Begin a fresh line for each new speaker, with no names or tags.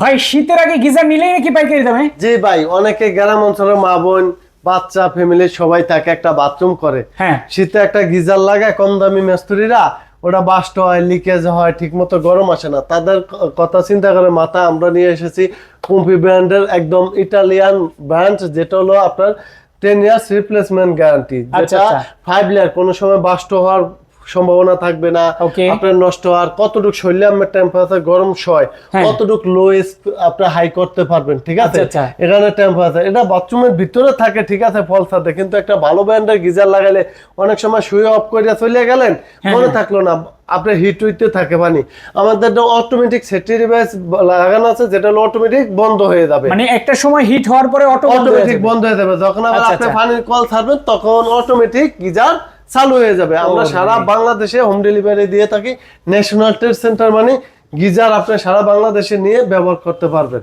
ভাই শীতের আগে গিজার নিলেই নাকি পাইকারি দামে?
জি ভাই অনেকে গ্রাম অঞ্চলের মা বোন বাচ্চা ফ্যামিলি সবাই থাকে একটা বাথরুম করে।
হ্যাঁ।
শীতে একটা গিজার লাগায় কম দামি মেস্তুরিরা ওটা বাস্ট হয় লিকেজ হয় ঠিক মতো গরম আসে না। তাদের কথা চিন্তা করে মাথা আমরা নিয়ে এসেছি কুম্পি ব্র্যান্ডের একদম ইটালিয়ান ব্র্যান্ড যেটা হলো আপনার টেন ইয়ার্স রিপ্লেসমেন্ট গ্যারান্টি
আচ্ছা,
যেটা
আচ্ছা।
ফাইভ লেয়ার কোনো সময় বাস্ট হওয়ার সম্ভাবনা থাকবে না আপনার নষ্ট হওয়ার কতটুকু শরীরে আপনার টেম্পারেচার গরম সয়
হ্যাঁ।
কতটুকু লো আপনি হাই করতে পারবেন ঠিক আছে
আচ্ছা, আচ্ছা।
এখানে টেম্পারেচার এটা বাথরুমের ভিতরে থাকে ঠিক আছে ফল সাথে কিন্তু একটা ভালো ব্র্যান্ডের গিজার লাগাইলে অনেক সময় সুই অফ করে চলে গেলেন
হ্যাঁ,
মনে থাকল না আপনার হিট হইতে থাকে পানি আমাদের অটোমেটিক সেফটি ডিভাইস লাগানো আছে যেটা হলো অটোমেটিক বন্ধ হয়ে যাবে
মানে একটা সময় হিট হওয়ার পরে অটো
অটোমেটিক বন্ধ হয়ে যাবে যখন আবার
আচ্ছা,
আপনি। পানির কল ছাড়বেন তখন অটোমেটিক গিজার চালু হয়ে যাবে। আমরা সারা বাংলাদেশে হোম ডেলিভারি দিয়ে থাকি। ন্যাশনাল ট্রেড সেন্টার মানে গিজার আপনি সারা বাংলাদেশে নিয়ে ব্যবহার করতে পারবেন।